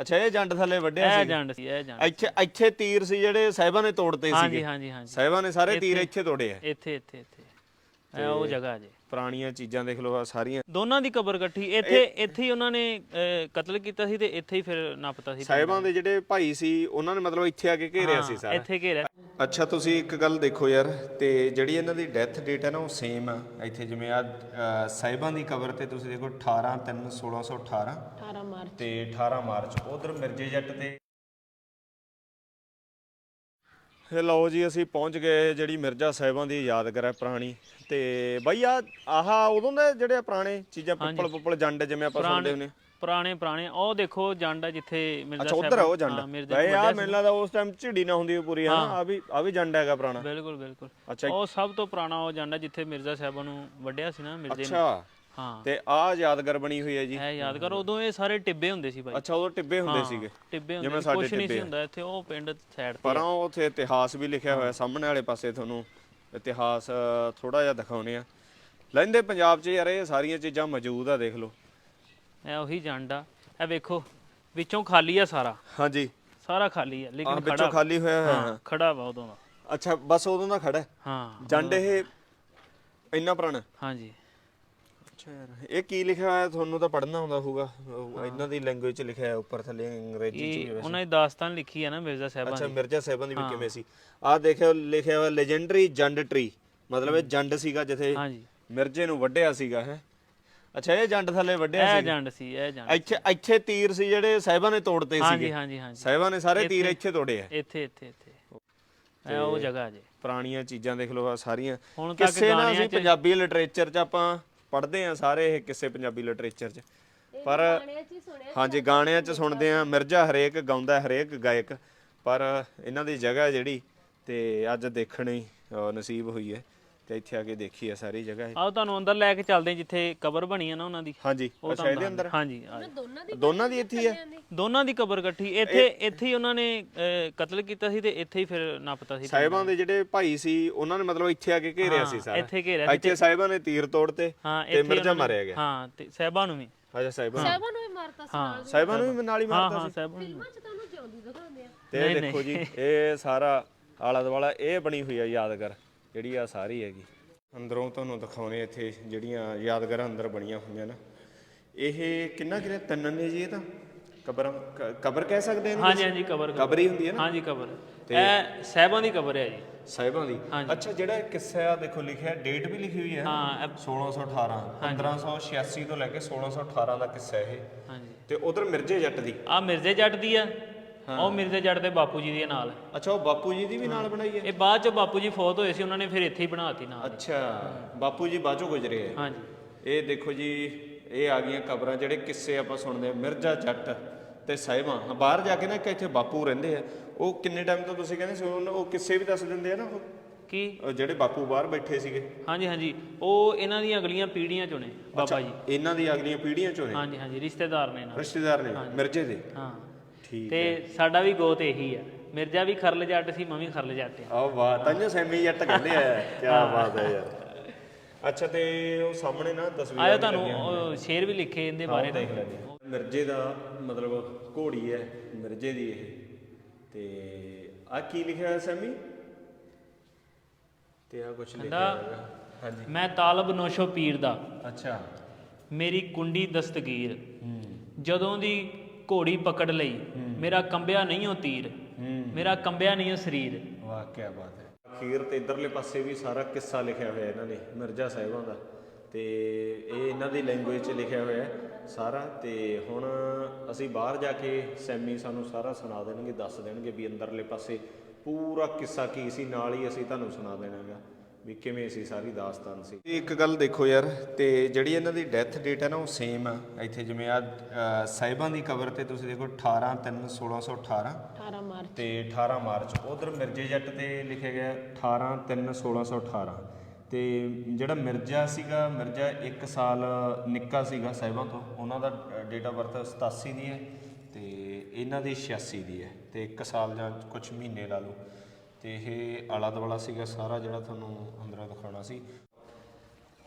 ਅੱਛਾ ਇਹ ਜੰਡ ਥੱਲੇ ਵੱਢਿਆ ਇਹ ਸੀ? ਜੰਡ ਸੀ ਇਹ ਜੰਡ ਇੱਥੇ ਇੱਥੇ ਤੀਰ ਸੀ ਜਿਹੜੇ ਸਾਹਿਬਾਂ ਨੇ ਤੋੜਤੇ ਹਾਂਜੀ ਸੀਗੇ। ਹਾਂਜੀ ਹਾਂਜੀ। ਸਾਹਿਬਾਂ ਨੇ ਸਾਰੇ ਤੀਰ ਇੱਥੇ ਤੋੜੇ ਆ। ਇੱਥੇ ਇੱਥੇ ਇੱਥੇ। ਇਹ ਉਹ ਜਗ੍ਹਾ ਜੇ। ਪੁਰਾਣੀਆਂ ਚੀਜ਼ਾਂ ਦੇਖ ਲਓ ਆਹ ਸਾਰੀਆਂ। ਦੋਨਾਂ ਦੀ ਕਬਰ ਇਕੱਠੀ ਇੱਥੇ ਇੱਥੇ ਹੀ ਉਹਨਾਂ ਨੇ ਅਹ, ਕਤਲ ਕੀਤਾ ਸੀ ਤੇ ਇੱਥੇ ਹੀ ਫਿਰ ਨੱਪਤਾ ਸੀ। ਸਾਹਿਬਾਂ ਦੇ ਜਿਹੜੇ ਭਾਈ ਸੀ ਉਹਨਾਂ ਨੇ ਮਤਲਬ ਇੱਥੇ ਆ ਕੇ ਘੇਰਿਆ ਸੀ ਸਾਰਾ। ਇੱਥੇ ਘੇਰਿਆ। ਅੱਛਾ ਤੁਸੀਂ ਇੱਕ ਗੱਲ ਦੇਖੋ ਯਾਰ ਤੇ ਜਿਹੜੀ ਇਹਨਾਂ ਦੀ ਡੈਥ ਡੇਟ ਹੈ ਨਾ ਉਹ ਸੇਮ ਆ। ਇੱਥੇ ਜਿਵੇਂ ਆ ਸਾਹਿਬਾਂ ਦੀ ਕਬਰ ਤੇ ਤੁਸੀਂ ਦੇਖੋ 18 3 1618 18 ਮਾਰਚ। ਤੇ 18 ਮਾਰਚ ਉਧਰ ਮਿਰਜੇ ਜੱਟ ਤੇ ਇਹ ਲਓ ਜੀ ਅਸੀਂ ਪਹੁੰਚ ਗਏ ਜਿਹੜੀ ਮਿਰਜ਼ਾ ਸਾਹਿਬਾਂ ਦੀ ਯਾਦਗਾਰ ਹੈ ਪੁਰਾਣੀ। ਤੇ ਬਈ ਆ ਆਹ ਉਦੋਂ ਦੇ ਜਿਹੜੇ ਪੁਰਾਣੇ ਚੀਜ਼ਾਂ ਪਿੱਪਲ ਪੁੱਪਲ ਜੰਡ ਜਿਵੇਂ ਆਪਾਂ ਸੁਣਦੇ ਹੁੰਦੇ ਪੁਰਾਣੇ ਪੁਰਾਣੇ। ਉਹ ਦੇਖੋ ਜੰਡ ਆ ਜਿੱਥੇ ਮਿਰਜ਼ਾ ਅੱਛਾ ਉਧਰ ਸਾਹਿਬ- ਆ ਉਹ ਜੰਡ ਬਈ ਆ ਮੈਨੂੰ ਲੱਗਦਾ ਉਸ ਟਾਈਮ ਝਿੜੀ ਨਾ ਹੁੰਦੀ ਪੂਰੀ ਹਾਂ ਆ ਵੀ ਆ ਵੀ ਜੰਡ ਹੈਗਾ ਪੁਰਾਣਾ। ਬਿਲਕੁਲ ਬਿਲਕੁਲ। ਅੱਛਾ ਉਹ ਸਭ ਤੋਂ ਪੁਰਾਣਾ ਉਹ ਜੰਡ ਆ ਜਿੱਥੇ ਮਿਰਜ਼ਾ ਸਾਹਿਬਾਂ ਨੂੰ ਵੱਢਿਆ ਸੀ ਨਾ ਮਿਰਜ਼ੇ ਨੂੰ। ਅੱਛਾ। ਹਾਂ। ਤੇ ਆ ਯਾਦਗਾਰ ਬਣੀ ਹੋਈ ਹੈ ਜੀ। ਇਹ ਯਾਦ ਕਰੋ ਉਦੋਂ ਇਹ ਸਾਰੇ ਟਿੱਬੇ ਹੁੰਦੇ ਸੀ ਬਾਈ ਅੱਛਾ ਉਦੋਂ ਟਿੱਬੇ ਹੁੰਦੇ ਸੀਗੇ। ਟਿੱਬੇ ਹੁੰਦੇ ਜਿਵੇਂ ਸੀ ਸਾਡੇ ਕੁਛ ਨਹੀਂ ਟਿੱਬੇ ਸੀ ਆ। ਹੁੰਦਾ ਇੱਥੇ ਉਹ ਪਿੰਡ ਸਾਈਡ ਤੇ ਪਰ ਉੱਥੇ ਇਤਿਹਾਸ ਵੀ ਲਿਖਿਆ ਹੋਇਆ ਸਾਹਮਣੇ ਵਾਲੇ ਪਾਸੇ ਤੁਹਾਨੂੰ ਇਤਿਹਾਸ ਥੋੜਾ ਜਿਹਾ ਦਿਖਾਉਣੇ ਆ ਲਹਿੰਦੇ ਪੰਜਾਬ 'ਚ ਯਾਰ ਇਹ ਸਾਰੀਆਂ ਚੀਜ਼ਾਂ ਮੌਜੂਦ ਆ ਦੇਖ ਲਓ। ਇਹ ਉਹੀ ਜੰਡ ਇਹ ਵੇਖੋ ਵਿੱਚੋਂ ਖਾਲੀ ਆ ਸਾਰਾ। ਹਾਂਜੀ। ਸਾਰਾ ਖਾਲੀ ਆ ਆ ਲੇਕਿਨ ਵਿੱਚੋਂ ਖੜਾ ਖਾਲੀ ਹੋਇਆ ਹੋਇਆ ਹਾਂ ਖੜਾ ਵਾ ਉਦੋਂ ਦਾ। ਅੱਛਾ ਬਸ ਉਦੋਂ ਦਾ ਖੜਾ ਹੈ। ਹਾਂ ਜੰਡ ਇਹ ਇੰਨਾ ਪੁਰਾਣਾ? ਹਾਂਜੀ। ਅੱਛਾ ਯਾਰ ਇਹ ਕੀ ਲਿਖਿਆ ਹੋਇਆ? ਤੁਹਾਨੂੰ ਤਾਂ ਪੜ੍ਹਨਾ ਆਉਂਦਾ ਹੋਊਗਾ। ਉਹ ਇਹਨਾਂ ਦੀ ਲੈਂਗੁਏਜ 'ਚ ਲਿਖਿਆ ਹੈ ਉੱਪਰ ਥੱਲੇ ਅੰਗਰੇਜ਼ੀ 'ਚ ਵੀ ਇਹ ਹੈ। ਉਹਨਾਂ ਦੀ ਦਾਸਤਾਨ ਲਿਖੀ ਆ ਨਾ ਮਿਰਜ਼ਾ ਸਾਹਿਬਾਂ ਅੱਛਾ ਦੀ। ਮਿਰਜ਼ਾ ਸਾਹਿਬਾਂ ਦੀ ਵੀ ਕਿਵੇਂ ਸੀ? ਆਹ ਦੇਖਿਓ ਲਿਖਿਆ ਹੋਇਆ ਲੈਜੈਂਡਰੀ ਜੰਡ ਟਰੀ ਮਤਲਬ ਇਹ ਜੰਡ ਸੀਗਾ ਜਿੱਥੇ ਹਾਂਜੀ। ਮਿਰਜ਼ੇ ਨੂੰ ਵੱਢਿਆ ਸੀਗਾ ਹੈ। ਅੱਛਾ ਇਹ ਜੰਡ ਥੱਲੇ ਵੱਢਿਆ ਇਹ ਸੀ। ਜੰਡ ਸੀ ਇਹ ਜੰਡ ਇੱਥੇ ਇੱਥੇ ਤੀਰ ਸੀ ਜਿਹੜੇ ਸਾਹਿਬਾਂ ਨੇ ਤੋੜਤੇ ਹਾਂਜੀ ਸੀਗੇ। ਹਾਂਜੀ ਹਾਂਜੀ। ਸਾਹਿਬਾਂ ਨੇ ਸਾਰੇ ਤੀਰ ਇੱਥੇ ਤੋੜੇ ਆ। ਇੱਥੇ ਇੱਥੇ ਇੱਥੇ। ਇਹ ਉਹ ਜਗ੍ਹਾ ਜੇ। ਪੁਰਾਣੀਆਂ ਚੀਜ਼ਾਂ ਦੇਖ ਲਓ ਆ ਸਾਰੀਆਂ। ਹੁਣ ਤੱਕ ਕਿਸੇ ਨਾ ਗਾਣਿਆਂ ਅਸੀਂ 'ਚ- ਪੰਜਾਬੀ ਲਿਟਰੇਚਰ 'ਚ ਆਪਾਂ ਪੜ੍ਹਦੇ ਆ ਸਾਰੇ ਇਹ ਕਿਸੇ ਪੰਜਾਬੀ ਲਿਟਰੇਚਰ 'ਚ। ਪਰ ਹਾਂਜੀ ਗਾਣਿਆਂ 'ਚ ਸੁਣਦੇ ਆ। ਮਿਰਜ਼ਾ ਹਰੇਕ ਗਾਉਂਦਾ ਹਰੇਕ ਗਾਇਕ। ਪਰ ਇਹਨਾਂ ਦੀ ਜਗ੍ਹਾ ਜਿਹੜੀ ਤੇ ਅੱਜ ਦੇਖਣੀ ਨਸੀਬ ਹੋਈ ਹੈ। ਤੇ ਇੱਥੇ ਆ ਕੇ ਦੇਖੀ ਆ ਸਾਰੀ ਜਗ੍ਹਾ ਇਹ। ਆਓ ਤੁਹਾਨੂੰ ਅੰਦਰ ਲੈ ਕੇ ਚੱਲਦੇ ਹਾਂ ਜਿੱਥੇ ਕਬਰ ਬਣੀ ਆ ਨਾ ਉਹਨਾਂ ਦੀ। ਹਾਂਜੀ ਉਹ ਅੱਛਾ ਇਹਦੇ ਅੰਦਰ? ਹਾਂਜੀ ਆ ਜਾਓ। ਦੋਨਾਂ ਦੀ ਦੋਨਾਂ ਦੀ ਇੱਥੇ ਹੀ ਹੈ ਦੋਨਾਂ ਦੀ ਕਬਰ ਇਕੱਠੀ ਇੱਥੇ ਇੱਥੇ ਹੀ ਉਹਨਾਂ ਨੇ ਅਹ, ਕਤਲ ਕੀਤਾ ਸੀ ਤੇ ਇੱਥੇ ਹੀ ਫਿਰ ਨੱਪਤਾ ਸੀ। ਸਾਹਿਬਾਂ ਦੇ ਜਿਹੜੇ ਭਾਈ ਸੀ ਉਹਨਾਂ ਨੇ ਮਤਲਬ ਇੱਥੇ ਆ ਕੇ ਘੇਰਿਆ ਸੀ ਸਾਰਾ। ਇੱਥੇ ਘੇਰਿਆ ਇੱਥੇ ਸਾਹਿਬਾਂ ਨੇ ਤੀਰ ਤੋੜਤੇ ਹਾਂ ਤੇ ਮਿਰਜ਼ਾ ਉਹਨਾਂ ਨੇ- ਮਾਰਿਆ ਗਿਆ। ਹਾਂ ਤੇ ਸਾਹਿਬਾਂ ਨੂੰ ਵੀ। ਅੱਛਾ ਸਾਹਿਬਾਂ ਸਾਹਿਬਾਂ ਨੂੰ ਵੀ ਮਾਰਤਾ ਸੀ ਨਾਲ ਸਾਹਿਬਾਂ ਨੂੰ ਵੀ ਨਾਲ ਹੀ ਹਾਂ ਮਾਰਦਾ ਹਾਂ ਸੀ। ਸਾਹਿਬਾਂ ਨੂੰ। ਫਿਲਮਾਂ 'ਚ ਤੁਹਾਨੂੰ ਜਿਉਂਦੀ ਦਿਖਾਉਂਦੇ ਆ। ਤੇ ਇਹ ਦੇਖੋ ਜੀ ਇਹ ਸਾਰਾ ਆਲਾ ਦੁਆਲਾ ਇਹ ਬਣੀ ਹੋਈ ਆ ਯਾਦਗਾਰ। ਜਿਹੜੀ ਆ ਸਾਰੀ ਹੈਗੀ। ਅੰਦਰੋਂ ਤੁਹਾਨੂੰ ਦਿਖਾਉਣੇ ਇੱਥੇ ਜਿਹੜੀਆਂ ਯਾਦਗਾਰਾਂ ਅੰਦਰ ਬਣੀਆਂ ਹੋਈਆਂ ਨਾ। ਇਹ ਕਿੰਨਾ ਕਿੰਨਾ ਤਿੰਨ ਨੇ ਜੀ ਇਹ ਤਾਂ? ਕਬਰ ਕਬਰ ਕਹਿ ਸਕਦੇ ਇਹਨੂੰ ਹਾਂਜੀ ਹਾਂਜੀ ਕਬਰ ਕਬਰ। ਹੀ ਹੁੰਦੀ ਹੈ ਨਾ? ਹਾਂਜੀ ਕਬਰ। ਇਹ ਸਾਹਿਬਾਂ ਦੀ ਕਬਰ ਹੈ ਜੀ। ਸਾਹਿਬਾਂ ਦੀ? ਅੱਛਾ ਜਿਹੜਾ ਕਿੱਸਾ ਆ ਦੇਖੋ ਲਿਖਿਆ ਡੇਟ ਵੀ ਲਿਖੀ ਹੋਈ ਹੈ ਹਾਂ ਇਹ- 1618 1586 ਤੋਂ ਲੈ ਕੇ 1618 ਦਾ ਕਿੱਸਾ ਇਹ। ਹਾਂਜੀ। ਤੇ ਉਧਰ ਮਿਰਜ਼ੇ ਜੱਟ ਦੀ? ਆ ਮਿਰਜ਼ੇ ਜੱਟ ਦੀ ਆ। ਉਹ ਮਿਰਜ਼ੇ ਜੱਟ ਦੇ ਬਾਪੂ ਜੀ ਦੇ ਨਾਲ। ਅੱਛਾ ਉਹ ਬਾਪੂ ਜੀ ਦੀ ਵੀ ਨਾਲ ਬਣਾਈ ਹੈ? ਇਹ ਬਾਅਦ ਚ ਬਾਪੂ ਜੀ ਫੌਤ ਹੋਏ ਸੀ ਉਹਨਾਂ ਨੇ ਫਿਰ ਇੱਥੇ ਹੀ ਬਣਾਤੀ ਨਾਲ। ਅੱਛਾ ਬਾਪੂ ਜੀ ਬਾਝੋਂ ਗੁਜਰੇ ਹੈ ਹਾਂਜੀ। ਇਹ ਦੇਖੋ ਜੀ ਇਹ ਆ ਗਈਆਂ ਕਬਰਾਂ ਜਿਹੜੇ ਕਿੱਸੇ ਆਪਾਂ ਸੁਣਦੇ ਆ। ਮਿਰਜ਼ਾ ਜੱਟ ਤੇ ਸਾਹਿਬਾਂ। ਬਾਹਰ ਜਾ ਕੇ ਨਾ ਇੱਕ ਇੱਥੇ ਬਾਪੂ ਰਹਿੰਦੇ ਆ। ਉਹ ਕਿੰਨੇ ਟਾਈਮ ਤੋਂ ਤੁਸੀਂ ਕਹਿੰਦੇ ਸੀ ਉਹਨਾਂ- ਉਹ ਕਿੱਸੇ ਵੀ ਦੱਸ ਦਿੰਦੇ ਆ ਨਾ ਉਹ? ਕੀ? ਉਹ ਜਿਹੜੇ ਬਾਪੂ ਬਾਹਰ ਬੈਠੇ ਸੀਗੇ। ਹਾਂਜੀ ਹਾਂਜੀ। ਉਹ ਇਹਨਾਂ ਦੀਆਂ ਅਗਲੀਆਂ ਪੀੜ੍ਹੀਆਂ ਚੋਂ ਨੇ ਬਾਬਾ ਜੀ। ਇਹਨਾਂ ਦੀ ਅਗਲੀਆਂ ਪੀੜ੍ਹੀਆਂ ਚੋਂ ਨੇ? ਹਾਂਜੀ ਹਾਂਜੀ। ਰਿਸ਼ਤੇਦਾਰ ਨੇ ਨਾਲ ਰਿਸ਼ਤੇਦਾਰ ਨੇ ਮਿਰਜ਼ੇ ਦੇ? ਹਾਂ। ਠੀਕ ਤੇ ਸਾਡਾ ਵੀ ਗੋਤ ਇਹੀ ਆ। ਮਿਰਜ਼ਾ ਵੀ ਖਰਲ ਜੱਟ ਸੀ ਮੈਂ ਵੀ ਖਰਲ ਜੱਟ ਆ। ਆ ਵਾਹ ਤਾਂਜੋ ਸੈਮੀ ਜੱਟ ਕਹਿੰਦੇ ਆ। ਕੀ ਬਾਤ ਹੈ ਯਾਰ। ਅੱਛਾ ਤੇ ਉਹ ਸਾਹਮਣੇ ਨਾ ਤਸਵੀਰ ਆਇਓ ਤੁਹਾਨੂੰ ਉਹ ਸ਼ੇਰ ਵੀ ਲਿਖੇ ਇਹਦੇ ਬਾਰੇ ਦੇਖ ਲੈਂਦੇ। ਮਿਰਜ਼ੇ ਦਾ ਮਤਲਬ ਘੋੜੀ ਹੈ ਮਿਰਜ਼ੇ ਦੀ ਇਹ। ਤੇ ਆ ਕੀ ਲਿਖਿਆ ਹੈ ਸੈਮੀ? ਤੇ ਆ ਕੁਝ ਲਿਖਿਆ ਹੈਗਾ ਹਾਂਜੀ। ਮੈਂ ਤਾਲਬ ਨੋਸ਼ੋ ਪੀਰ ਦਾ। ਅੱਛਾ। ਮੇਰੀ ਕੁੰਡੀ ਦਸਤਗੀਰ। ਜਦੋਂ ਦੀ ਘੋੜੀ ਪਕੜ ਲਈ। ਮੇਰਾ ਕੰਬਿਆ ਨਹੀਂ ਉਹ ਤੀਰ। ਮੇਰਾ ਕੰਬਿਆ ਨਹੀਂ ਉਹ ਸਰੀਰ। ਵਾਹ ਕੀ ਬਾਤ ਹੈ। ਅਖੀਰ ਤੇ ਇਧਰਲੇ ਪਾਸੇ ਵੀ ਸਾਰਾ ਕਿੱਸਾ ਲਿਖਿਆ ਹੋਇਆ ਇਹਨਾਂ ਨੇ ਮਿਰਜ਼ਾ ਸਾਹਿਬਾਂ ਦਾ। ਤੇ ਇਹ ਇਹਨਾਂ ਦੀ ਲੈਂਗੁਏਜ 'ਚ ਲਿਖਿਆ ਹੋਇਆ ਹੈ ਸਾਰਾ। ਤੇ ਹੁਣ ਅਸੀਂ ਬਾਹਰ ਜਾ ਕੇ ਸੈਮੀ ਸਾਨੂੰ ਸਾਰਾ ਸੁਣਾ ਦੇਣਗੇ ਦੱਸ ਦੇਣਗੇ ਵੀ ਅੰਦਰਲੇ ਪਾਸੇ ਪੂਰਾ ਕਿੱਸਾ ਕੀ ਸੀ ਨਾਲ ਹੀ ਅਸੀਂ ਤੁਹਾਨੂੰ ਸੁਣਾ ਦੇਣਾਗਾ। ਵੀ ਕਿਵੇਂ ਸੀ ਸਾਰੀ ਦਾਸਤਾਨ ਸੀ। ਇੱਕ ਗੱਲ ਦੇਖੋ ਯਾਰ ਤੇ ਜਿਹੜੀ ਇਹਨਾਂ ਦੀ ਡੈਥ ਡੇਟ ਹੈ ਨਾ ਉਹ ਸੇਮ ਆ। ਇੱਥੇ ਜਿਵੇਂ ਆ ਸਾਹਿਬਾਂ ਦੀ ਕਬਰ ਤੇ ਤੁਸੀਂ ਦੇਖੋ 18 3 1618 18 ਮਾਰਚ। ਤੇ 18 ਮਾਰਚ ਉਧਰ ਮਿਰਜ਼ੇ ਜੱਟ ਤੇ ਲਿਖਿਆ ਗਿਆ 18 3 1618 ਤੇ ਜਿਹੜਾ ਮਿਰਜ਼ਾ ਸੀਗਾ ਮਿਰਜ਼ਾ 1 ਸਾਲ ਨਿੱਕਾ ਸੀਗਾ ਸਾਹਿਬਾਂ ਤੋਂ ਉਹਨਾਂ ਦਾ ਡੇਟ ਆਫ ਬਰਥ 87 ਦੀ ਹੈ ਤੇ ਇਹਨਾਂ ਦੀ 86 ਦੀ ਹੈ ਤੇ 1 ਸਾਲ ਜਾਂ ਕੁਝ ਮਹੀਨੇ ਲਾ ਲਓ। ਤੇ ਇਹ ਆਲਾ ਦੁਆਲਾ ਸੀਗਾ ਸਾਰਾ ਜਿਹੜਾ ਤੁਹਾਨੂੰ ਅੰਦਰੋਂ ਦਿਖਾਉਣਾ ਸੀ।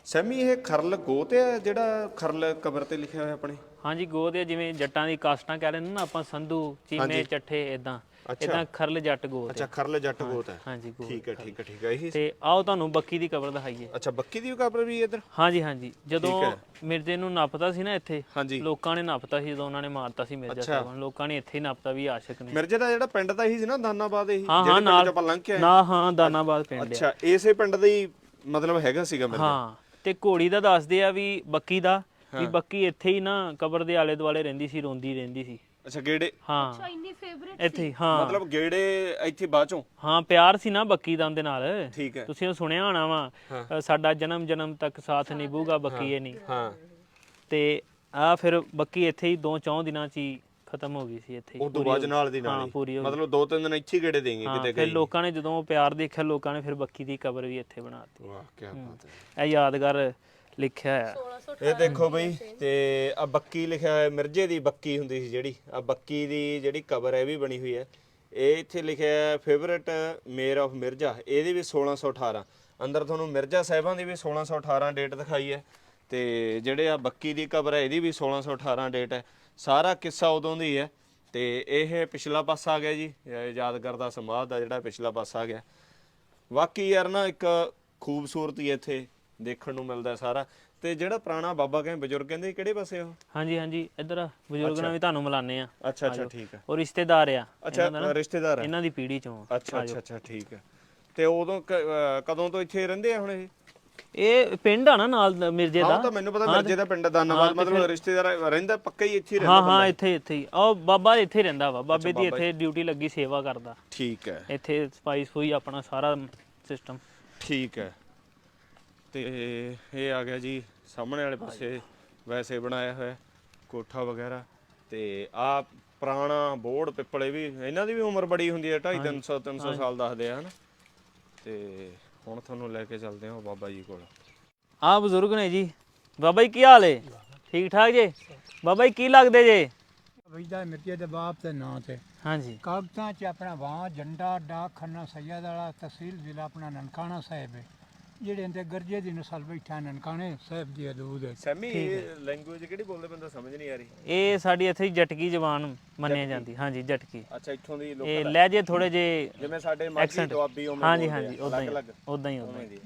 ਸੈਮੀ ਇਹ ਖਰਲ ਗੋਤ ਹੈ ਜਿਹੜਾ ਖਰਲ ਕਬਰ ਤੇ ਲਿਖਿਆ ਹੋਇਆ ਆਪਣੇ? ਹਾਂਜੀ ਗੋਤ ਹੈ ਜਿਵੇਂ ਜੱਟਾਂ ਦੀ ਕਾਸਟਾਂ ਕਹਿ ਲੈਂਦੇ ਨਾ ਆਪਾਂ ਸੰਧੂ ਚੀਮੇ ਚੱਠੇ ਇਦਾਂ ਇਦਾਂ ਖਰਲ ਜੱਟ ਗੋਤ ਅੱਛਾ ਹੈ ਖਰਲੇ ਜੱਟ ਗੋਤ ਹੈ। ਹਾਂਜੀ ਗੋਤ ਠੀਕ ਹੈ ਠੀਕ ਹੈ ਠੀਕ ਹੈ। ਇਹ ਤੇ ਆਓ ਤੁਹਾਨੂੰ ਬੱਕੀ ਦੀ ਕਬਰ ਦਿਖਾਈਏ। ਅੱਛਾ ਬੱਕੀ ਦੀ ਕਬਰ ਵੀ ਇੱਧਰ? ਹਾਂਜੀ ਹਾਂਜੀ। ਜਦੋਂ ਹੈ। ਮਿਰਜ਼ੇ ਨੂੰ ਨੱਪਤਾ ਸੀ ਨਾ ਇੱਥੇ ਲੋਕਾਂ ਨੇ ਨੱਪਤਾ ਸੀ ਜਦੋਂ ਉਹਨਾਂ ਨੇ ਮਾਰਤਾ ਸੀ ਮਿਰਜ਼ਾ ਸਾਹਿਬ ਨੂੰ। ਲੋਕਾਂ ਨੇ ਇੱਥੇ ਹੀ ਨੱਪਤਾ ਵੀ ਆਸ਼ਿਕ ਨੇ। ਮਿਰਜ਼ੇ ਦਾ ਜਿਹੜਾ ਪਿੰਡ ਤਾਂ ਇਹੀ ਸੀ ਨਾ ਦਾਨਾਬਾਦ ਇਹੀ ਹਾਂ ਜਿਹੜੇ ਹਾਂ ਪਿੰਡ ਆਪਾਂ ਲੰਘ ਕੇ ਆਏ। ਨਾ ਹਾਂ ਦਾਨਾਬਾਦ ਪਿੰਡ ਅੱਛਾ ਇਸੇ ਪਿੰਡ ਦਾ ਹੀ ਮਤਲਬ ਹੈਗਾ ਸੀਗਾ ਮਿਰਜ਼ਾ। ਹਾਂ ਤੇ ਘੋੜੀ ਦਾ ਦੱਸਦੇ ਆ ਵੀ ਬੱਕੀ ਦਾ ਵੀ ਬੱਕੀ ਇੱਥੇ ਹੀ ਨਾ ਕਬਰ ਦੇ ਆਲੇ ਦੁਆਲੇ ਰਹਿੰਦੀ ਸੀ ਰੋਂਦੀ ਰਹਿੰਦੀ ਸੀ। ਅੱਛਾ ਗੇੜੇ? ਹਾਂ। ਅੱਛਾ ਇੰਨੀ ਫੇਵਰੇਟ ਇੱਥੇ ਹੀ, ਹਾਂ। ਮਤਲਬ ਗੇੜੇ ਇੱਥੇ ਬਾਅਦ ਚੋਂ? ਹਾਂ ਪਿਆਰ ਸੀ ਨਾ ਬੱਕੀ ਦਾ ਉਹਦੇ ਨਾਲ। ਠੀਕ ਹੈ। ਤੁਸੀਂ ਉਹ ਸੁਣਿਆ ਹੋਣਾ ਵਾ ਅ, ਸਾਡਾ ਜਨਮ ਜਨਮ ਤੱਕ ਸਾਥ ਨਿਭੂਗਾ ਬੱਕੀ ਇਹ ਨਹੀਂ। ਹਾਂ। ਤੇ ਆ ਫਿਰ ਬੱਕੀ ਇੱਥੇ ਹੀ ਦੋ ਚੌਂ ਦਿਨਾਂ ਚ ਹੀ ਖਤਮ ਹੋ ਗਈ ਸੀ ਇੱਥੇ ਹੀ। ਤੋਂ ਬਾਅਦ ਨਾਲ ਦੀ ਨਾਲ ਹਾਂ ਪੂਰੀ ਹੋ ਗਈ। ਮਤਲਬ ਦੋ ਤਿੰਨ ਦਿਨ ਇੱਥੇ ਹੀ ਗੇੜੇ ਦੇਂਗੇ ਹਾਂ, ਕਿਤੇ ਫਿਰ ਗਏ। ਲੋਕਾਂ ਨੇ ਜਦੋਂ ਉਹ ਪਿਆਰ ਦੇਖਿਆ ਲੋਕਾਂ ਨੇ ਫਿਰ ਬੱਕੀ ਦੀ ਕਬਰ ਵੀ ਇੱਥੇ ਬਣਾਤੀ ਵਾਹ ਕੀ ਬਾਤ ਹੈ। ਇਹ ਯਾਦਗਾਰ ਲਿਖਿਆ ਆ 1600 ਇਹ ਦੇਖੋ ਬਈ, ਤੇ ਆ ਬੱਕੀ ਲਿਖਿਆ ਹੋਇਆ, ਮਿਰਜੇ ਦੀ ਬੱਕੀ ਹੁੰਦੀ ਸੀ ਜਿਹੜੀ ਆ ਬੱਕੀ ਦੀ ਜਿਹੜੀ ਕਬਰ ਹੈ ਇਹ ਵੀ ਬਣੀ ਹੋਈ ਹੈ। ਇਹ ਇੱਥੇ ਲਿਖਿਆ ਹੈ ਫੇਵਰਿਟ ਮੇਅਰ ਆਫ ਮਿਰਜ਼ਾ ਇਹਦੀ ਵੀ 1618 ਅੰਦਰ ਤੁਹਾਨੂੰ ਮਿਰਜ਼ਾ ਸਾਹਿਬਾਂ ਦੀ ਵੀ 1618 ਡੇਟ ਦਿਖਾਈ ਹੈ, ਤੇ ਜਿਹੜੇ ਆ ਬੱਕੀ ਦੀ ਕਬਰ ਹੈ ਇਹਦੀ ਵੀ 1618 ਡੇਟ ਹੈ। ਸਾਰਾ ਕਿੱਸਾ ਉਦੋਂ ਦੀ ਹੈ ਤੇ ਇਹ ਪਿਛਲਾ ਪਾਸਾ ਆ ਗਿਆ ਜੀ ਯਾਦਗਾਰ ਦਾ ਸਮਾਧ ਦਾ ਜਿਹੜਾ ਪਿਛਲਾ ਪਾਸਾ ਆ ਗਿਆ। ਵਾਕਈ ਯਾਰ ਨਾ ਇੱਕ ਖੂਬਸੂਰਤੀ ਇੱਥੇ ਦੇਖਣ ਨੂੰ ਮਿਲਦਾ ਸਾਰਾ। ਤੇ ਜਿਹੜਾ ਪੁਰਾਣਾ ਬਾਬਾ ਕਹਿੰਦੇ ਬਜ਼ੁਰਗ ਕਹਿੰਦੇ ਕਿਹੜੇ ਪਾਸੇ ਉਹ? ਹਾਂਜੀ ਹਾਂਜੀ ਇੱਧਰ ਬਜ਼ੁਰਗ ਨਾਲ ਵੀ ਤੁਹਾਨੂੰ ਮਿਲਾਨੇ ਆ। ਅੱਛਾ ਅੱਛਾ ਠੀਕ ਹੈ ਉਹ ਰਿਸ਼ਤੇਦਾਰ ਆ। ਅੱਛਾ ਰਿਸ਼ਤੇਦਾਰ ਹੈ ਇਹਨਾਂ ਦੀ ਪੀੜ੍ਹੀ ਚੋਂ। ਅੱਛਾ ਅੱਛਾ ਅੱਛਾ ਠੀਕ ਹੈ ਤੇ ਉਦੋਂ ਕਦੋਂ ਤੋਂ ਇੱਥੇ ਰਹਿੰਦੇ ਆ ਹੁਣ ਇਹ? ਇਹ ਪਿੰਡ ਆ ਨਾ ਨਾਲ ਮਿਰਜ਼ੇ ਹਾਂ ਦਾ ਉਹ ਤਾਂ ਮੈਨੂੰ ਪਤਾ ਮਿਰਜੇ ਦਾ ਪਿੰਡ ਦਾਨਾਬਾਦ ਮਤਲਬ ਰਿਸ਼ਤੇਦਾਰ ਰਹਿੰਦਾ ਪੱਕਾ ਹੀ ਇੱਥੇ ਹੀ ਰਹਿੰਦਾ ਹਾਂ ਹਾਂ ਇੱਥੇ ਇੱਥੇ ਹੀ। ਉਹ ਬਾਬਾ ਇੱਥੇ ਹੀ ਰਹਿੰਦਾ ਵਾ। ਬਾਬੇ ਦੀ ਇੱਥੇ ਡਿਊਟੀ ਲੱਗੀ ਸੇਵਾ ਕਰਦਾ। ਠੀਕ ਹੈ। ਇੱਥੇ ਸਪਾਈਸ ਹੋਈ ਆਪਣਾ ਸਾਰਾ ਸਿਸਟਮ ਠੀਕ ਹੈ। ਤੇ ਇਹ ਆ ਗਿਆ ਜੀ ਸਾਹਮਣੇ ਵਾਲੇ ਪਾਸੇ ਵੈਸੇ ਬਣਾਇਆ ਹੋਇਆ ਕੋਠਾ ਵਗੈਰਾ ਤੇ ਆ ਪੁਰਾਣਾ ਬੋਰਡ ਪਿੱਪਲੇ ਵੀ ਇਹਨਾਂ ਦੀ ਵੀ ਉਮਰ ਬੜੀ ਹੁੰਦੀ ਹੈ 2.5 300 300 ਸਾਲ ਦੱਸਦੇ ਆ ਹਨ? ਤੇ ਹੁਣ ਤੁਹਾਨੂੰ ਲੈ ਕੇ ਚੱਲਦੇ ਹਾਂ ਬਾਬਾ ਜੀ ਕੋਲ। ਆ ਬਜ਼ੁਰਗ ਨੇ ਜੀ। ਬਾਬਾ ਜੀ ਕੀ ਹਾਲ ਏ? ਠੀਕ ਠਾਕ ਜੇ? ਬਾਬਾ ਜੀ ਕੀ ਲੱਗਦੇ ਜੇ? ਵਜਦਾ ਮਿਰਜ਼ੇ ਦੇ ਬਾਪ ਦੇ ਨਾਂ ਤੇ। ਹਾਂਜੀ। ਕਾਗਜ਼ਾਂ 'ਚ ਆਪਣਾ ਵਾਂ ਜੰਡਾ ਡਾਕ ਖੰਨਾ ਸੈਦ ਵਾਲਾ ਤਹਿਸੀਲ ਜ਼ਿਲ੍ਹਾ ਆਪਣਾ ਨਨਕਾਣਾ ਸਾਹਿਬ ਹੈ ਜਿਹੜੇ ਅੰਦਰ ਗਰਜੇ ਦੀ ਨਸਲ ਬੈਠਾ ਨਨਕਾਣੇ ਸਾਹਿਬ ਦੀ ਹਦੂਦ ਹੈ। ਸੈਮੀ ਲੈਂਗੁਏਜ ਕਿਹੜੀ ਬੋਲਦੇ ਬੰਦਾ ਸਮਝ ਨਹੀਂ ਆ ਰਹੀ? ਇਹ ਸਾਡੀ ਇੱਥੇ ਜਟਕੀ ਜ਼ਬਾਨ ਮੰਨਿਆ ਜਾਂਦੀ ਹਾਂਜੀ ਜਟਕੀ। ਅੱਛਾ ਇੱਥੋਂ ਦੀ ਲੋਕ ਇਹ ਲਹਿਜੇ ਥੋੜੇ ਜੇ ਜਿਵੇਂ ਸਾਡੇ ਮਾਝੀ ਦੁਆਬੀ ਉਵੇਂ ਹਾਂਜੀ ਹਾਂਜੀ ਉਦਾਂ ਹੀ ਉਦਾਂ ਹੀ ਉਦਾਂ ਹੀ। ਦੀ।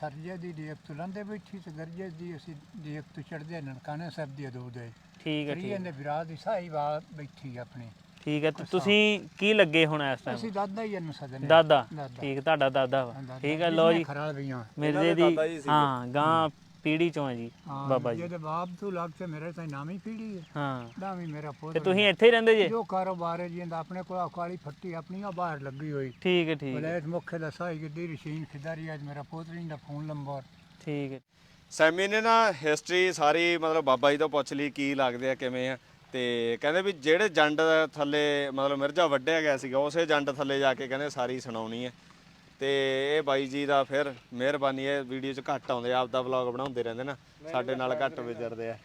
ਸਰਜੇ ਦੀ ਡੇਕ ਤੋਂ ਲੰਦੇ ਬੈਠੀ ਤੇ ਗਰਜੇ ਦੀ ਅਸੀਂ ਡੇਕ ਤੋਂ ਚੜਦੇ ਨਨਕਾਣੇ ਸਾਹਿਬ ਦੀ ਹਦੂਦ ਹੈ ਠੀਕ ਹੈ ਠੀਕ ਕਰੀਏ ਦੇ ਵਿਰਾਜ ਦੀ ਸਾਈ ਬਾਤ ਬੈਠੀ ਆਪਣੀ। ਠੀਕ ਹੈ ਤੇ ਤੁਸੀਂ ਕੀ ਲੱਗੇ ਹੁਣ ਇਸ ਟਾਈਮ ਅਸੀਂ ਦਾਦਾ ਹੀ ਇਹਨੂੰ ਸਦਨੇ ਦਾਦਾ। ਠੀਕ ਤੁਹਾਡਾ ਦਾਦਾ ਵਾ। ਠੀਕ ਹੈ ਲੋ ਜੀ। ਖਰਾਬ ਮਿਰਜ਼ੇ ਦੀ ਹਾਂ ਗਾਂ ਪੀੜੀ ਚੋਂ ਹੈ ਜੀ ਬਾਬਾ ਜੀ। ਜਿਹਦੇ ਬਾਪ ਤੋਂ ਲੱਗ ਤੇ ਮੇਰੇ ਤਾਂ ਨਾਮੀ ਪੀੜੀ ਹੈ। ਹਾਂ। ਦਾਵੀ ਮੇਰਾ ਪੁੱਤ ਤੇ ਤੁਸੀਂ ਇੱਥੇ ਹੀ ਰਹਿੰਦੇ ਜੇ? ਜੋ ਕਾਰੋਬਾਰ ਹੈ ਜਿੰਦਾ ਆਪਣੇ ਕੋਲ ਕਾਲੀ ਫੱਟੀ ਆਪਣੀ ਆ ਬਾਹਰ ਲੱਗੀ ਹੋਈ। ਠੀਕ ਹੈ ਠੀਕ ਹੈ। ਬਲੈਤ ਮੁੱਖੇ ਦਾ ਸਾਈ ਗੱਡੀ ਰਸ਼ੀਨ ਖਿਦਾਰੀ ਅੱਜ ਮੇਰਾ ਪੋਤਰੀ ਦਾ ਫੋਨ ਨੰਬਰ। ਠੀਕ ਹੈ। ਸੈਮੀ ਨੇ ਨਾ ਹਿਸਟਰੀ ਸਾਰੀ ਮਤਲਬ ਬਾਬਾ ਜੀ ਤੋਂ ਪੁੱਛ ਲਈ ਕੀ ਲੱਗਦੇ ਆ ਕਿਵੇਂ ਆ? ਤੇ ਕਹਿੰਦੇ ਵੀ ਜਿਹੜੇ ਜੰਡ ਥੱਲੇ ਮਤਲਬ ਮਿਰਜ਼ਾ ਵੱਢਿਆ ਗਿਆ ਸੀਗਾ ਉਸੇ ਜੰਡ ਥੱਲੇ ਜਾ ਕੇ ਕਹਿੰਦੇ ਸਾਰੀ ਸੁਣਾਉਣੀ ਹੈ। ਤੇ ਇਹ ਬਾਈ ਜੀ ਦਾ ਫਿਰ ਮਿਹਰਬਾਨੀ ਹੈ ਵੀਡੀਓ 'ਚ ਘੱਟ ਆਉਂਦੇ ਆ, ਆਪਦਾ ਵਲੌਗ ਬਣਾਉਂਦੇ ਰਹਿੰਦੇ ਨਾ ਸਾਡੇ ਨਾਲ ਘੱਟ ਵਿਚਰਦੇ ਆ।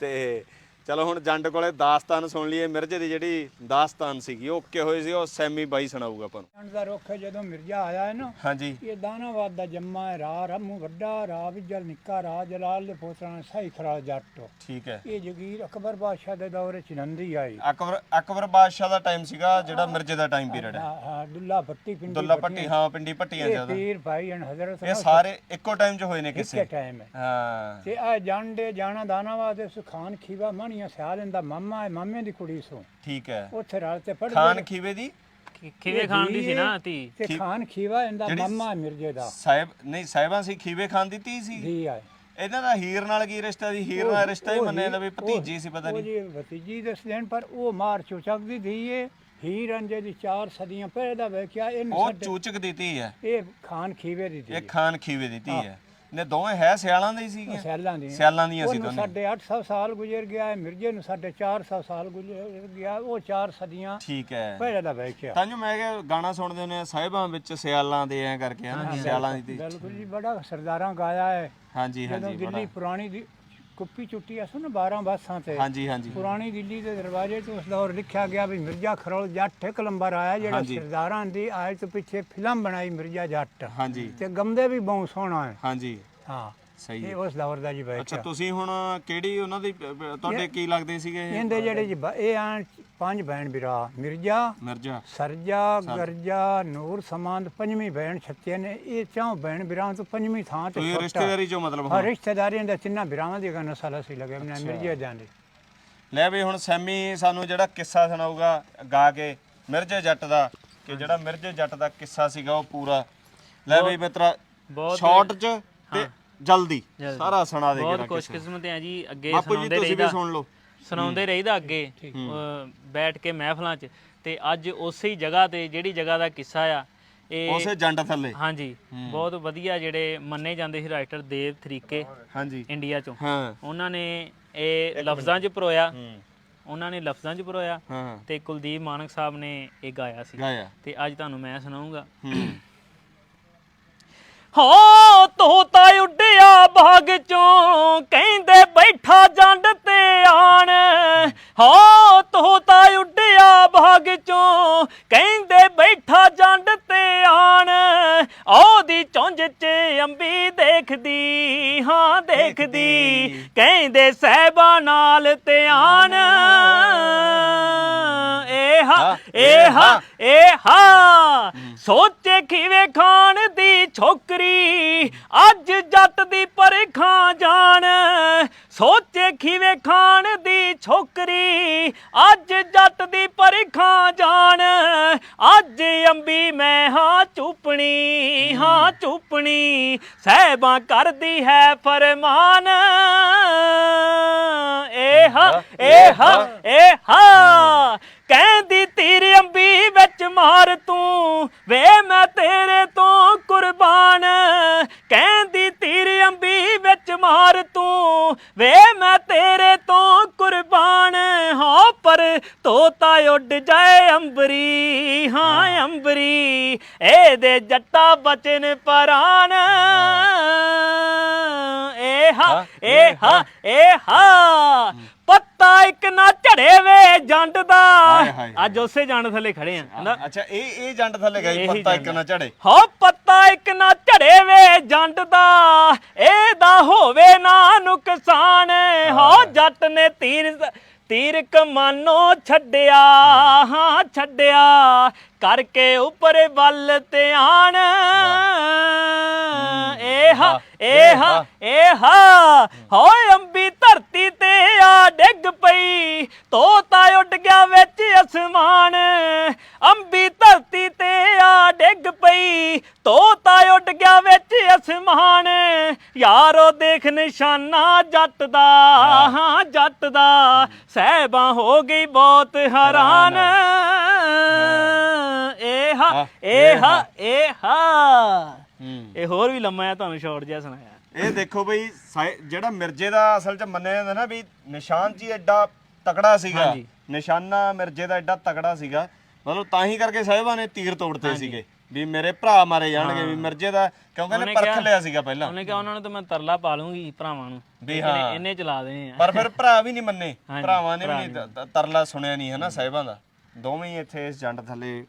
ਤੇ ਚਲੋ ਹੁਣ ਜੰਡ ਕੋਲੇ ਦਾਸਤਾਨ ਸੁਣ ਲਈਏ। ਮਿਰਜ਼ੇ ਦੀ ਜਿਹੜੀ ਦਾਸਤਾਨ ਸੀਗੀ ਉਹ ਓਕੇ ਹੋਈ ਸੀ? ਉਹ ਸੈਮੀ ਬਾਈ ਸੁਣਾਊਗਾ ਆਪਾਂ ਨੂੰ। ਜੰਡ ਦਾ ਰੁੱਖ ਜਦੋਂ ਮਿਰਜ਼ਾ ਆਇਆ ਹੈ ਨਾ ਹਾਂਜੀ। ਇਹ ਦਾਨਾਵਾਦ ਦਾ ਜੰਮਾ ਹੈ ਰਾ ਰਮੂ ਵੱਡਾ ਰਾ ਵਿਜਲ ਨਿੱਕਾ ਰਾ ਜਲਾਲ ਦੇ ਪੋਤਰਾ ਸਾਈ ਖਰਾ ਜੱਟ ਠੀਕ ਹੈ। ਇਹ ਜਗੀਰ ਅਕਬਰ ਬਾਦਸ਼ਾਹ ਦੇ ਦੌਰੇ ਚ ਨੰਦੀ ਆਈ। ਅਕਬਰ ਅਕਬਰ ਬਾਦਸ਼ਾਹ ਦਾ ਟਾਈਮ ਸੀਗਾ ਜਿਹੜਾ ਮਿਰਜ਼ੇ ਦਾ ਟਾਈਮ ਪੀਰੀਅਡ ਹੈ। ਹਾਂ ਹਾਂ ਦੁੱਲਾ ਭੱਟੀ ਪਿੰਡੀ ਦੁੱਲਾ ਪੱਟੀ ਹਾਂ। ਪਿੰਡੀ ਪੱਟੀਆਂ ਇਹ ਜ਼ਿਆਦਾ। ਪੀਰ ਭਾਈ ਹਨ ਹਜ਼ਰਤ ਇਹ ਸਾਰੇ ਇੱਕੋ ਟਾਈਮ 'ਚ ਹੋਏ ਨੇ ਕਿਸੇ। ਟਾਈਮ ਹੈ। ਹਾਂ। ਤੇ ਆ ਜਾਂਡੇ ਜਾਣਾ ਦਾਨਾਵਾਦ ਇਸ ਖਾਨ ਖੀਵਾ ਮਣੀਆਂ ਸਿਆਲ ਦਾ ਮਾਮਾ ਹੈ ਮਾਮੇ ਦੀ ਕੁੜੀ ਸੋ। ਠੀਕ ਹੈ। ਉੱਥੇ ਰਲ ਤੇ ਪੜ੍ਹਦੇ ਖਾਨ ਖੀਵੇ ਦੀ? ਖੀ- ਖੀਵੇ ਖਾਨ ਦੀ ਸੀ ਨਾ ਧੀ ਤੇ ਖਾਨ ਖੀਵਾ ਇਹਦਾ ਮਾਮਾ ਹੈ ਮਿਰਜ਼ੇ ਦਾ। ਸਾਹਿਬ ਨਹੀਂ ਸਾਹਿਬਾਂ ਸੀ ਖੀਵੇ ਖਾਨ ਦੀ ਧੀ ਸੀ। ਦੀ ਆਏ ਇਹਨਾਂ ਦਾ ਹੀਰ ਨਾਲ ਕੀ ਰਿਸ਼ਤਾ ਸੀ? ਹੀਰ ਨਾਲ ਰਿਸ਼ਤਾ ਹੀ ਮੰਨਿਆ ਜਾਂਦਾ ਵੀ ਭਤੀਜੀ ਸੀ ਪਤਾ ਉਹ ਨਹੀਂ। ਜੀ ਭਤੀਜੀ ਦੱਸ ਦੇਣ ਪਰ ਉਹ ਮਾਰ ਚੁਚਕ ਦੀ ਧੀ ਏ। ਹੀਰ ਅੰਜੇ ਦੀ ਚਾਰ ਸਦੀਆਂ ਪਹਿਲੇ ਦਾ ਵੇਖਿਆ ਇਹ ਉਹ ਚੂਚਕ ਦੀ ਧੀ ਹੈ। ਇਹ ਖਾਨ ਖੀਵੇ ਦੀ ਧੀ ਇਹ ਖਾਨ ਖੀਵੇ ਦੀ ਧੀ ਹੈ। ਨੇ ਦੋਵੇਂ ਹੈ ਸਿਆਲਾਂ ਦੇ ਹੀ ਸੀਗੀਆਂ। ਸਿਆਲਾਂ ਦੀ ਸਿਆਲਾਂ ਦੀਆਂ ਸੀ ਉਹਨੂੰ ਦੋਨੇ। ਸਾਡੇ 800 ਸਾਲ ਗੁਜ਼ਰ ਗਿਆ ਹੈ ਮਿਰਜ਼ੇ ਨੂੰ ਸਾਡੇ 400 ਸਾਲ ਗੁਜ਼ਰ ਗਿਆ ਉਹ ਚਾਰ ਸਦੀਆਂ ਠੀਕ ਹੈ। ਪਹਿਲੇ ਦਾ ਵੇਖਿਆ ਤਾਂ ਜੋ ਮੈਂ ਕਿਹਾ ਗਾਣਾ ਸੁਣਦੇ ਹੁੰਦੇ ਆ ਸਾਹਿਬਾਂ ਵਿੱਚ ਸਿਆਲਾਂ ਦੇ ਐ ਕਰਕੇ ਹਨਾ ਸਿਆਲਾਂ ਦੀ ਬਿਲਕੁਲ ਜੀ ਬੜਾ ਸਰਦਾਰਾਂ ਗਾਇਆ ਹੈ। ਹਾਂਜੀ ਜਦੋਂ ਹਾਂਜੀ ਦਿੱਲੀ ਪੁਰਾਣੀ ਦੀ ਕੁੱਪੀ ਚੁੱਟੀ ਅਸ ਨਾ 12 ਬਾਸਾਂ ਤੇ। ਹਾਂਜੀ ਹਾਂਜੀ। ਪੁਰਾਣੀ ਦਿੱਲੀ ਦੇ ਦਰਵਾਜ਼ੇ ਤੇ ਉਸ ਦੌਰ ਲਿਖਿਆ ਗਿਆ ਵੀ ਮਿਰਜ਼ਾ ਖਰੋਲ ਜੱਟ ਇੱਕ ਨੰਬਰ ਆਇਆ ਜਿਹੜਾ ਸਰਦਾਰਾਂ ਦੀ ਆਏ ਤੋਂ ਪਿੱਛੇ ਫਿਲਮ ਬਣਾਈ ਮਿਰਜ਼ਾ ਜੱਟ। ਹਾਂਜੀ। ਤੇ ਗਮਦੇ ਵੀ ਬਹੁਤ ਸੋਹਣਾ ਹੈ। ਹਾਂਜੀ। ਹਾਂ। ਸਹੀ ਇਹ ਹੈ। ਉਸ ਦੌਰ ਦਾ ਜੀ ਅੱਛਾ ਤੁਸੀਂ ਹੁਣ ਕਿਹੜੀ ਉਹਨਾਂ ਦੀ ਅ, ਅ, ਤੁਹਾਡੇ ਕੀ ਲੱਗਦੇ ਸੀਗੇ ਇਹ? ਇਹਦੇ ਜਿਹੜੇ ਜੀ ਬ- ਇਹ ਆਂ ਪੰਜ ਭੈਣ ਵੀਰਾ ਮਿਰਜ਼ਾ ਮਿਰਜ਼ਾ। ਸਰਜਾ ਗਰਜਾ ਨੂਰ ਸਮਾਂਦ ਪੰਜਵੀਂ ਭੈਣ ਛੱਤੇ ਨੇ। ਇਹ ਚੌਂ ਭੈਣ ਵੀਰਾਂ ਤੋਂ ਪੰਜਵੀਂ ਥਾਂ ਤੇ ਤੁਸੀਂ ਛੋਟਾ ਰਿਸ਼ਤੇਦਾਰੀ ਚੋਂ ਮਤਲਬ ਹਾਂ ਹੁਣ? ਰਿਸ਼ਤੇਦਾਰੀਆਂ ਦਾ ਤਿੰਨਾਂ ਵੀਰਾਵਾਂ ਦੀ ਗੱਲ ਨਸਲ ਅਸੀਂ ਲਗੇ ਮੈਂ ਮਿਰਜ਼ਾ ਜਾਂਦੇ ਲੈ ਵੀ ਹੁਣ ਸੈਮੀ ਸਾਨੂੰ ਜਿਹੜਾ ਕਿੱਸਾ ਸੁਣਾਊਗਾ ਗਾ ਕੇ ਮਿਰਜੇ ਜੱਟ ਦਾ ਕਿ ਜਿਹੜਾ ਮਿਰਜੇ ਜੱਟ ਦਾ ਕਿੱਸਾ ਸੀਗਾ ਉਹ ਪੂਰਾ। ਲੈ ਵੀ ਮਿੱਤਰਾ ਬਹੁਤ- ਸ਼ਾਰਟ ਚ ਤੇ ਜਲਦੀ। ਜਲਦੀ। ਸਾਰਾ ਸੁਣਾ ਦੇ ਬਹੁਤ ਖੁਸ਼ਕਿਸਮਤ ਆ ਜੀ ਅੱਗੇ ਬਾਪੂ ਜੀ ਸੁਣਾਉਂਦੇ ਤੁਸੀਂ ਵੀ ਰਹੀਦਾ। ਸੁਣ ਲਓ। ਸੁਣਾਉਂਦੇ ਰਹੀਦਾ ਅੱਗੇ ਅਹ, ਬੈਠ ਕੇ ਮਹਿਫਲਾਂ 'ਚ। ਤੇ ਅੱਜ ਉਸੇ ਹੀ ਜਗ੍ਹਾ ਤੇ ਜਿਹੜੀ ਜਗ੍ਹਾ ਦਾ ਕਿੱਸਾ ਆ ਇਹ ਉਸੇ ਜੰਡ ਥੱਲੇ। ਹਾਂਜੀ ਬਹੁਤ ਵਧੀਆ ਜਿਹੜੇ ਮੰਨੇ ਜਾਂਦੇ ਸੀ ਰਾਈਟਰ ਦੇਵ ਤਰੀਕੇ ਹਾਂਜੀ। ਇੰਡੀਆ ਚੋਂ। ਹਾਂ। ਉਹਨਾਂ ਨੇ ਇਹ ਲਫ਼ਜ਼ਾਂ 'ਚ ਪਰੋਇਆ। ਉਹਨਾਂ ਨੇ ਲਫ਼ਜ਼ਾਂ 'ਚ ਪਰੋਇਆ। ਹਾਂ। ਤੇ ਕੁਲਦੀਪ ਮਾਨਕ ਸਾਹਿਬ ਨੇ ਇਹ ਗਾਇਆ ਸੀ। ਗਾਇਆ। ਤੇ ਅੱਜ ਤੁਹਾਨੂੰ ਮੈਂ ਸੁਣਾਉਂਗਾ ਹੂੰ। ਹੋ ਤੋਤਾ ਉੱਡਿਆ ਬਾਗ ਚੋਂ ਕਹਿੰਦੇ ਬੈਠਾ ਜੰਡ ਤੇ ਆਣ। ਹੋ ਤੋਤਾ ਉੱਡਿਆ ਬਾਗ ਚੋਂ ਕਹਿੰਦੇ ਬੈਠਾ ਜੰਡ ਤੇ ਆਣ। ਉਹਦੀ ਚੁੰਝ 'ਚ ਅੰਬੀ ਦੇਖਦੀ ਹਾਂ ਦੇਖਦੀ ਕਹਿੰਦੇ ਸਹਿਬਾ ਨਾਲ ਤੇ ਆਣ। ਹਾ ਏ ਹਾ ਏ ਹਾ। ਸੋਚੇ ਖੀਵੇ ਖਾਣ ਦੀ ਛੋਕਰੀ ਅੱਜ ਜੱਟ ਦੀ ਪਰਖਾਂ ਜਾਣ। ਸੋਚੇ ਖੀਵੇ ਖਾਣ ਦੀ ਛੋਕਰੀ ਅੱਜ ਜੱਟ ਦੀ ਪਰਖਾਂ ਜਾਣ। ਅੱਜ ਅੰਬੀ ਮੈਂ ਹਾਂ ਚੁੱਪਣੀ ਹਾਂ ਚੁੱਪਣੀ ਸਹਿਬਾਂ ਕਰਦੀ ਹੈ ਫਰਮਾਨ। ਏ ਹਾ ਏ ਹਾ। ਏ ਹਾ। ਕਹਿੰਦੀ ਤੀਰ ਅੰਬੀ ਵਿੱਚ ਮਾਰ ਤੂੰ ਵੇ ਮੈਂ ਤੇਰੇ ਤੋਂ ਕੁਰਬਾਨ। ਕਹਿੰਦੀ ਤੀਰ ਅੰਬੀ ਵਿੱਚ ਮਾਰ ਤੂੰ ਵੇ ਮੈਂ ਤੇਰੇ ਤੋਂ ਕੁਰਬਾਨ। ਹਾਂ ਪਰ ਤੋਤਾ ਉੱਡ ਜਾਏ ਅੰਬਰੀ ਹਾਂ ਅੰਬਰੀ ਇਹਦੇ ਜੱਟਾ ਬਚਨ ਪਰਾਨ। ਏ ਹਾ ਏ ਹਾ। ਏ ਹਾ। ਵੇ ਜੰਡ ਦਾ ਹਾਏ ਹਾਏ। ਅੱਜ ਉਸੇ ਜੰਡ ਥੱਲੇ ਖੜੇ ਆ ਕਹਿੰਦਾ ਅੱਛਾ ਇਹ ਇਹ ਜੰਡ ਥੱਲੇ ਗਈ ਇਹੀ ਪੱਤਾ ਇੱਕ ਜੰਡ ਨਾ ਝੜੇ ਹੋ ਪੱਤਾ ਇੱਕ ਨਾ ਝੜੇ ਵੇ ਜੰਡ ਦਾ। ਇਹਦਾ ਹੋਵੇ ਨਾ ਨੁਕਸਾਨ ਹੋ ਜੱਟ ਨੇ ਤੀਰ ਤੀਰ ਕਮਾਨੋ ਛੱਡਿਆ ਹਾਂ ਛੱਡਿਆ। ਕਰਕੇ ਉੱਪਰ ਵੱਲ ਤੇ ਆਣ ਏ ਹਾ ਏ ਹਾ ਏ ਹਾ। ਹੋਏ ਅੰਬੀ ਧਰਤੀ ਡਿੱਗ ਪਈ ਤੋਤਾ ਉੱਡ ਗਿਆ ਵਿੱਚ ਅਸਮਾਨ। ਅੰਬੀ ਧਰਤੀ ਤੇ ਆ ਡਿੱਗ ਪਈ ਤੋਤਾ ਉੱਡ ਗਿਆ ਵਿੱਚ ਅਸਮਾਨ। ਯਾਰੋ ਦੇਖ ਨਿਸ਼ਾਨਾ ਜੱਟ ਦਾ ਹਾਂ। ਜੱਟ ਦਾ। ਸਹਿਬਾਂ ਹੋ ਗਈ ਬਹੁਤ ਹੈਰਾਨ। ਏ ਹਾ ਏ ਹਾ ਏ ਹਾ ਹੂੰ। ਇਹ ਹੋਰ ਵੀ ਲੰਮਾ ਆ ਤੁਹਾਨੂੰ ਸ਼ਾਰਟ ਜਿਹਾ ਸੁਣਾਇਆ। ਇਹ ਦੇਖੋ ਬਈ ਜਿਹੜਾ ਮਿਰਜੇ ਦਾ ਅਸਲ 'ਚ ਮੰਨਿਆ ਜਾਂਦਾ ਨਾ ਵੀ ਨਿਸ਼ਾਨ ਜੀ ਐਡਾ ਤਕੜਾ ਸੀਗਾ। ਹਾਂਜੀ। ਨਿਸ਼ਾਨਾ ਮਿਰਜੇ ਦਾ ਐਡਾ ਤਕੜਾ ਸੀਗਾ। ਮਤਲਬ ਤਾਂ ਹੀ ਕਰਕੇ ਸਾਹਿਬਾਂ ਨੇ ਤੀਰ ਤੋੜਤੇ ਸੀਗੇ ਵੀ ਮੇਰੇ ਭਰਾ ਮਾਰੇ ਜਾਣਗੇ ਵੀ ਮਿਰਜੇ ਦਾ ਕਿਉਂਕਿ ਉਹਨੇ ਪਰਖ ਕਿਹਾ- ਲਿਆ ਸੀਗਾ ਪਹਿਲਾਂ। ਉਹਨੇ ਕਿਹਾ ਉਹਨਾਂ ਨੂੰ ਤਾਂ ਮੈਂ ਤਰਲਾ ਪਾ ਲੂੰਗੀ ਭਰਾਵਾਂ ਨੂੰ। ਵੀ ਇਹਨੇ- ਹਾਂ। ਇਹਨੇ ਚਲਾ ਦੇਣੇ ਆ। ਪਰ ਫਿਰ ਭਰਾ ਵੀ ਨਹੀਂ ਮੰਨੇ। ਹਾਂਜੀ, ਭਰਾਵਾਂ ਨੇ ਵੀ ਨਹੀਂ ਤ- ਤ- ਤਰਲਾ ਸੁਣਿਆ ਨਹੀਂ ਹਨਾ ਸਾਹਿਬਾਂ ਦਾ। ਦੋਵੇਂ ਹੀ ਇੱਥੇ ਇਸ ਜੰਡ ਥੱਲੇ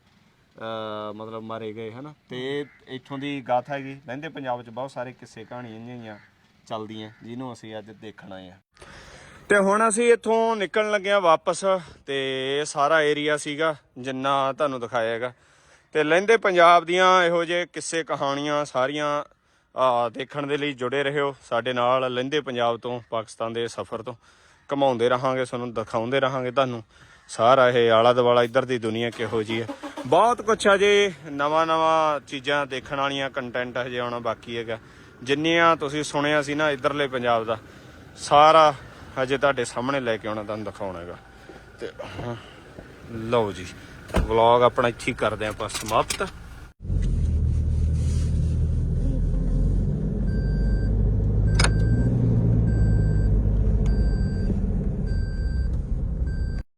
ਮਤਲਬ ਮਾਰੇ ਗਏ, ਹਨਾ? ਤੇ ਇੱਥੋਂ ਦੀ ਗਾਥਾ ਹੈਗੀ। ਲਹਿੰਦੇ ਪੰਜਾਬ 'ਚ ਬਹੁਤ ਸਾਰੇ ਕਿੱਸੇ ਕਹਾਣੀਆਂ ਜਿਹੀਆਂ ਚੱਲਦੀਆਂ, ਜਿਹਨੂੰ ਅਸੀਂ ਅੱਜ ਦੇਖਣਾ ਆਏ ਆ ਤੇ ਹੁਣ ਅਸੀਂ ਇੱਥੋਂ ਨਿਕਲਣ ਲੱਗੇ ਆ ਵਾਪਸ, ਤੇ ਇਹ ਸਾਰਾ ਏਰੀਆ ਸੀਗਾ, ਜਿੰਨਾ ਤੁਹਾਨੂੰ ਦਿਖਾਇਆ ਹੈਗਾ। ਤੇ ਲਹਿੰਦੇ ਪੰਜਾਬ ਦੀਆਂ ਇਹੋ ਜਿਹੇ ਕਿੱਸੇ ਕਹਾਣੀਆਂ ਸਾਰੀਆਂ, ਆ, ਦੇਖਣ ਦੇ ਲਈ ਜੁੜੇ ਰਹੋ ਸਾਡੇ ਨਾਲ ਲਹਿੰਦੇ ਪੰਜਾਬ ਤੋਂ, ਪਾਕਿਸਤਾਨ ਦੇ ਸਫ਼ਰ ਤੋਂ। ਘਮਾਉਂਦੇ ਰਹਾਂਗੇ, ਤੁਹਾਨੂੰ ਦਿਖਾਉਂਦੇ ਰਹਾਂਗੇ ਤੁਹਾਨੂੰ। ਸਾਰਾ ਇਹ ਆਲਾ ਦਵਾਲਾ ਇੱਧਰ ਦੀ ਦੁਨੀਆ ਕਿਹੋ ਜੀ ਹੈ। ਬਹੁਤ ਕੁਛ ਅਜੇ ਨਵਾਂ ਨਵਾਂ ਚੀਜ਼ਾਂ ਦੇਖਣ ਵਾਲੀਆਂ ਕੰਟੈਂਟ ਹਜੇ ਆਉਣਾ ਬਾਕੀ ਹੈਗਾ। ਜਿੰਨੀਆਂ ਤੁਸੀਂ ਸੁਣਿਆ ਸੀ ਨਾ ਇੱਧਰਲੇ ਪੰਜਾਬ ਦਾ, ਸਾਰਾ ਹਜੇ ਤੁਹਾਡੇ ਸਾਹਮਣੇ ਲੈ ਕੇ ਆਉਣਾ, ਤੁਹਾਨੂੰ ਦਿਖਾਉਣਾ ਹੈਗਾ। ਤੇ ਲਓ ਜੀ ਵਲੌਗ ਆਪਣਾ ਇੱਥੇ ਹੀ ਕਰਦੇ ਆਪਾਂ ਸਮਾਪਤ।